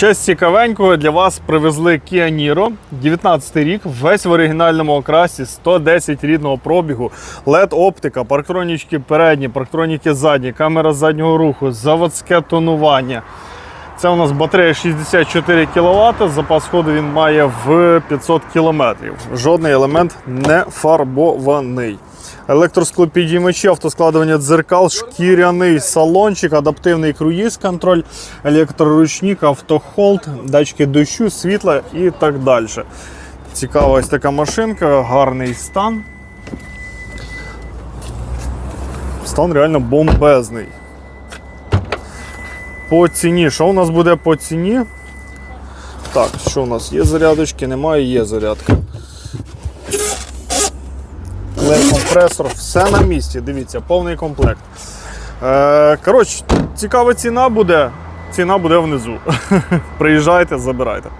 З цікавенького для вас привезли Kia Niro, 19 рік, весь в оригінальному окрасі, 110 рідного пробігу, LED оптика, парктронічки передні, парктроніки задні, камера заднього руху, заводське тонування. Це у нас батарея 64 кВт, запас ходу він має в 500 км. Жодний елемент не фарбований. Електросклопідіймачі, автоскладування дзеркал, шкіряний салончик, адаптивний круїз-контроль, електроручник, автохолд, датчики дощу, світла і так далі. Цікава ось така машинка, гарний стан. Стан реально бомбезний. По ціні. Що у нас буде по ціні? Так, що у нас? Є зарядочки, немає, є зарядка. Компресор, все на місці. Дивіться, повний комплект. Е, коротше, цікава ціна буде. Ціна буде внизу. Приїжджайте, забирайте.